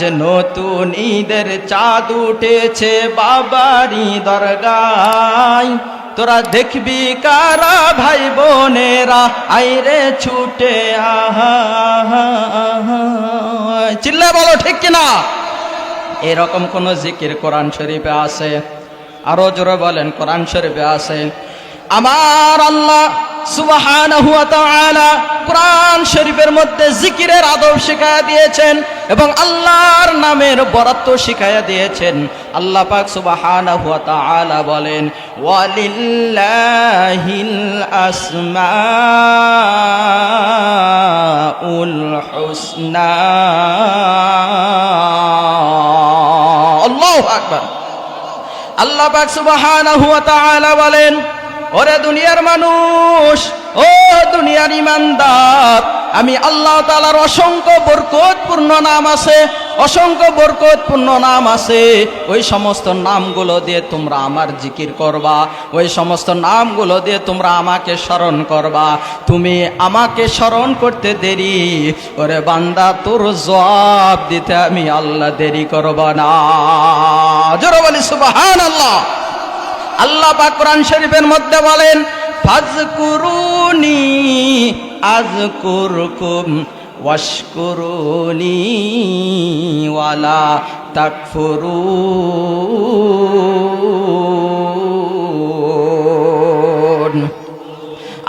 যে নতুন ঈদের চাঁদ উঠেছে বাবারি দরগায়। তোরা দেখবি কারা ভাই বোনেরা আইরে ছুটে আহা চিল্লা বলো ঠিক কিনা এরকম কোন জিকির কোরআন শরীফে আছে আরও জোরে বলেন কোরআন শরীফে আছে আমার আল্লাহ সুবহানাহু ওয়া তাআলা কোরআন শরীফের মধ্যে জিকিরের আদব শিখায়া দিয়েছেন এবং আল্লাহর নামের বরাত্ত শিখায়া দিয়েছেন। আল্লাহ পাক সুবহানাহু ওয়া তাআলা বলেন, ওয়ালিল্লাহিল আসমাউল হুসনা। আল্লাহু আকবার। আল্লাহ পাক সুবহানাহু ওয়া তাআলা বলেন ওরে দুনিয়ার মানুষ, ও দুনিয়ার ইমানদার, আমি আল্লাহ তাআলার অসংখ্য বরকতপূর্ণ নাম আছে, অসংখ্য বরকতপূর্ণ নাম আছে। ওই সমস্ত নামগুলো দিয়ে তোমরা আমার জিকির করবা, ওই সমস্ত নামগুলো দিয়ে তোমরা আমাকে স্মরণ করবা। তুমি আমাকে স্মরণ করতে দেরি, ওরে বান্দা, তোর জবাব দিতে আমি আল্লাহ দেরি করবা না। জোর বলি সুবহান আল্লাহ আল্লাহ পাক কোরআন শরীফের মধ্যে বলেন, ফাজকুরুনি, আজকুরকুম, ওয়াশকুরুনি, ওয়ালা তাকফুরুন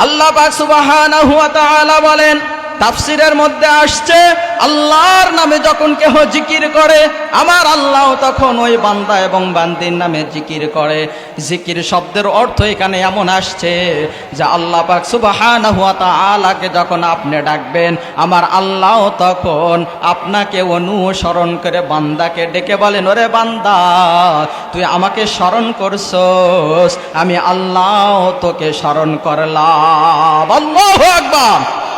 আল্লাহ পাক সুবহানাহু ওয়া তাআলা বলেন তাফসিরের মধ্যে আসছে, আল্লাহর নামে যখন কেহ জিকির করে, আমার আল্লাহ তখন ওই বান্দা এবং বান্দির নামে জিকির করে। জিকির শব্দের অর্থ এখানে এমন আসছে যে আল্লাহ পাক সুবহানাহু ওয়া তাআলাকে যখন আপনি ডাকবেন, আমার আল্লাহ তখন আপনাকে অনুসরণ করে বান্দাকে ডেকে বলেন, ওরে বান্দা, তুই আমাকে স্মরণ করছস, আমি আল্লাহ তোকে স্মরণ করলাম। আল্লাহু আকবার।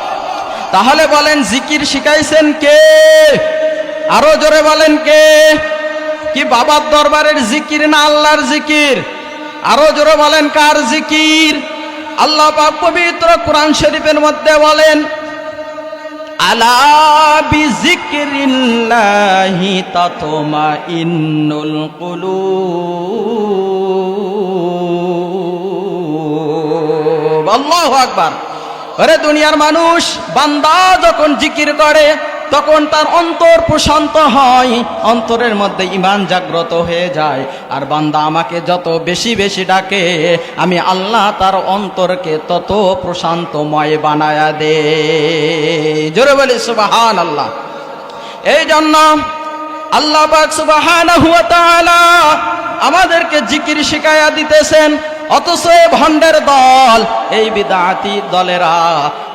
তাহলে বলেন জিকির শিখাইছেন কে? আরও জোরে বলেন কে? কি বাবার দরবারের জিকির না আল্লাহর জিকির? আরও জোরে বলেন কার জিকির? আল্লাহ পাক পবিত্র কোরআন শরীফের মধ্যে বলেন, আলা বিজিক্রিল্লাহি তাতমা ইন্নুল আল্লাহু আকবার। আরে দুনিয়ার মানুষ, বান্দা যখন জিকির করে, তখন তার অন্তর প্রশান্ত হয়, অন্তরের মধ্যে ইমান জাগ্রত হয়ে যায়। আর বান্দা আমাকে যত বেশি বেশি ডাকে, আমি আল্লাহ তার অন্তরকে তত প্রশান্তময় বানায়া দে। জোরে বলি সুবাহান আল্লাহ এই জন্য আল্লাহ তাআলা আমাদেরকে জিকির শিখায়া দিতেছেন। অথচ ভণ্ডের দল এই বিদাতি দলেরা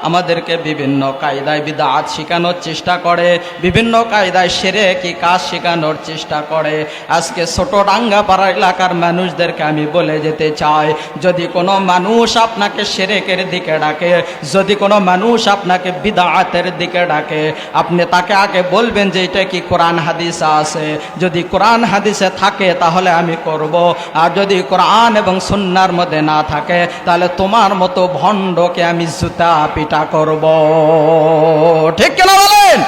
আমাদেরকে বিভিন্ন কায়দায় বিদাত শেখানোর চেষ্টা করে, বিভিন্ন কায়দায় সেরে কি কাজ শেখানোর চেষ্টা করে। আজকে ছোট ডাঙ্গাপাড়া এলাকার মানুষদেরকে আমি বলে যেতে চাই, যদি কোনো মানুষ আপনাকে সেরেকের দিকে ডাকে, যদি কোনো মানুষ আপনাকে বিদাতের দিকে ডাকে, আপনি তাকে আগে বলবেন যে এটা কি কোরআন হাদিস আছে। যদি কোরআন হাদিসে থাকে তাহলে আমি করব, আর যদি কোরআন এবং সুন্নার মধ্যে না থাকে তাহলে তোমার মতো ভণ্ডকে আমি জুতা পিটা করব। ঠিক কেন বলেন?